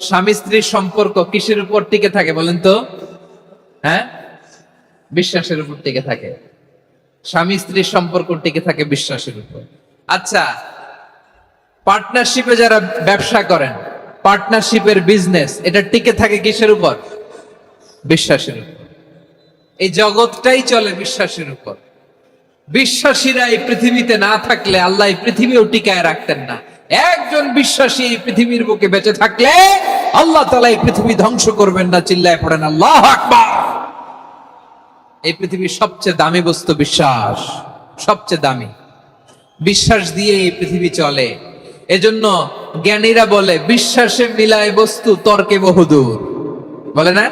স্বামী স্ত্রীর সম্পর্ক কিসের উপর টিকে থাকে বলেন তো? হ্যাঁ? বিশ্বাসের উপর টিকে থাকে। স্বামী স্ত্রীর সম্পর্ক টিকে থাকে বিশ্বাসের উপর। আচ্ছা পার্টনারশিপে যারা ব্যবসা করেন পার্টনারশিপের বিজনেস এটা টিকে থাকে কিসের উপর? বিশ্বাসের উপর। এই জগৎটাই চলে বিশ্বাসের উপর। বিশ্বাসীরা এই পৃথিবীতে না থাকলে আল্লাহ এই পৃথিবীও টিকায় রাখতেন না। একজন বিশ্বাসী এই পৃথিবীর বুকে বেঁচে থাকলে আল্লাহ তালা এই পৃথিবী ধ্বংস করবেন না, চিল্লায় পড়েন, আল্লাহ আকবার! এই পৃথিবীর সবচেয়ে দামি বস্তু বিশ্বাস, সবচেয়ে দামি। বিশ্বাস দিয়ে এই পৃথিবী চলে। এজন্য জ্ঞানীরা বলে, বিশ্বাসে মিলায় বস্তু, তর্কে বহুদূর। বলে না?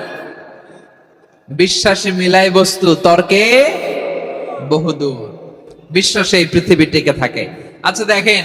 বিশ্বাসে মিলায় বস্তু, তর্কে বহুদূর। বিশ্বাসে এই পৃথিবী টিকে থাকে। আচ্ছা দেখেন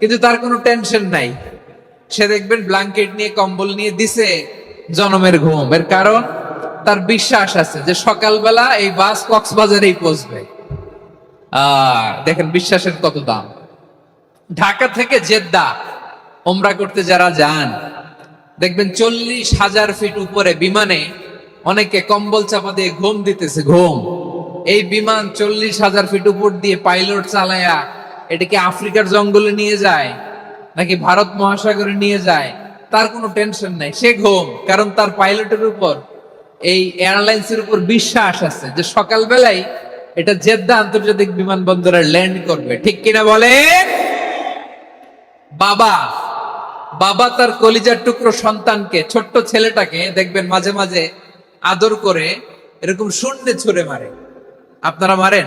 কিন্তু তার কোনো টেনশন নাই। সে দেখবেন ব্ল্যাঙ্কেট নিয়ে, কম্বল নিয়ে দিছে জনমের ঘুম। এর কারণ তার বিশ্বাস আছে যে সকালবেলা এই বাস কক্সবাজারেই পৌঁছবে। দেখেন বিশ্বাসের কত দাম। ঢাকা থেকে জেদ্দা ওমরা করতে যারা যান, দেখবেন চল্লিশ হাজার ফিট উপরে বিমানে অনেকে কম্বল চাপা দিয়ে ঘুম দিতেছে, ঘুম। এই বিমান চল্লিশ হাজার ফিট উপর দিয়ে পাইলট চালায়া এটাকে আফ্রিকার জঙ্গলে নিয়ে যায়? নাকি ভারত মহাসাগরে নিয়ে যায়? তার কোনো টেনশন নাই, সে ঘুম, কারণ তার পাইলটের উপর, এই এয়ারলাইন্সের উপর বিশ্বাস আছে যে সকালবেলায় এটা জেদ্দা আন্তর্জাতিক বিমানবন্দরে ল্যান্ড করবে। ঠিক কিনা বলেন? বাবা বাবা তার কলিজার টুকরো সন্তানকে, ছোট্ট ছেলেটাকে দেখবেন মাঝে মাঝে আদর করে এরকম শূন্যে ছুঁড়ে মারে। আপনারা মারেন?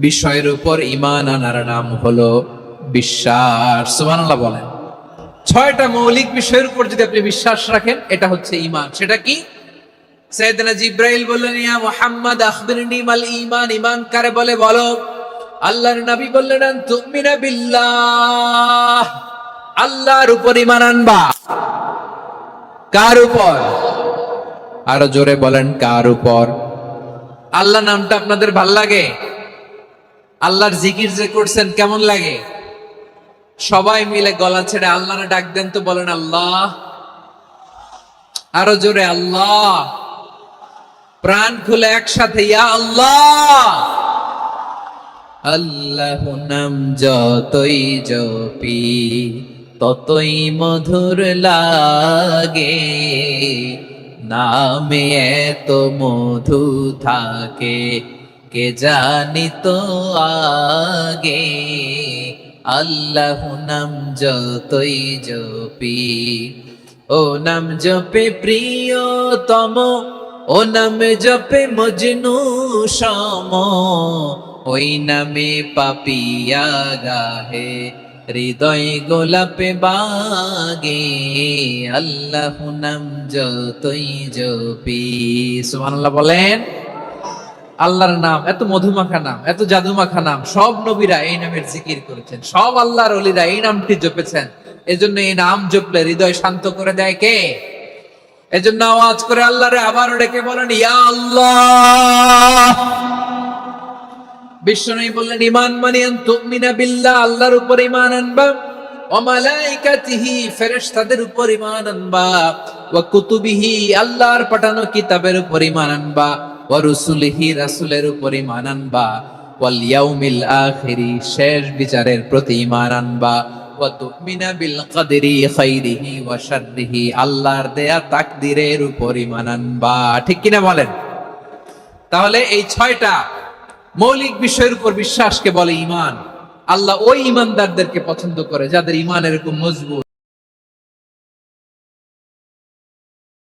বিষয়ের উপর ইমান আনার নাম হলো বিশ্বাস। সুবহানাল্লাহ বলেন। ছয়টা মৌলিক বিষয়ের উপর যদি আপনি বিশ্বাস রাখেন, এটা হচ্ছে ইমান সেটা কি? বললেন কারে বলে? বলো। আল্লাহর বললেন তুমিনা আল্লাহর উপর আনবা। কার উপর? আরও জোরে বলেন, কার উপর? আল্লাহ নামটা আপনাদের ভালো লাগে? আল্লাহর জিকির যে করছেন, কেমন লাগে? সবাই মিলে গলা ছেড়ে আল্লাহরে ডাক দেন তো বলেন আল্লাহ। আরও জোরে আল্লাহ। প্রাণ খুলে একসাথে, ইয়া আল্লাহ। আল্লাহ নাম যতই জপি, ততই মধুর লাগে। নামে এত মধু থাকে কে জানি তো আগে? আল্লাহ নাম যতই জপি, ও নাম জপে প্রিয়তম, ও নাম জপে মজনু সম, ওই নামে পাপিয়া গাহে হৃদয় গোলাপে বাগে। আল্লাহ নাম যতই জপি, সুবহানাল্লাহ বলেন। আল্লাহর নাম, এত মধুমাখা নাম, এত জাদুমাখা নাম, সব নবীরা এই নামের জিকির করেছেন। সব আল্লাহর অলিরা এই নামটি জপেছেন। এজন্য এই নাম জপলে হৃদয় শান্ত করে দেয় কে? এজন্য আওয়াজ করে আল্লাহরে আবার ডেকে বলেন, ইয়া আল্লাহ! বিশ্বনবী বললেন, ইমান মানিয়ান তুমিনা বিল্লাহ, আল্লাহর উপর ইমান আনবা। ও মালাইকাতিহি, ফেরেশতাদের উপর ইমান আনবা। ওয়া কুতুবিহি, আল্লাহর পাঠানো কিতাবের উপর ইমান আনবা। রাসূলের উপর ইমান আনবা, ওয়াল ইয়াউমিল আখিরি, শেষ বিচারের প্রতি ইমান আনবা। ওয়া তুমিনা বিল খাইরিহি ওয়া শাররিহি, আল্লাহর দেয়া তাকদীরের উপর ইমান আনবা। ঠিক কিনা বলেন? তাহলে এই ছয়টা মৌলিক বিষয়ের উপর বিশ্বাসকে বলে ইমান আল্লাহ ওই ইমানদারদেরকে পছন্দ করে, যাদের ইমান এরকম মজবুত।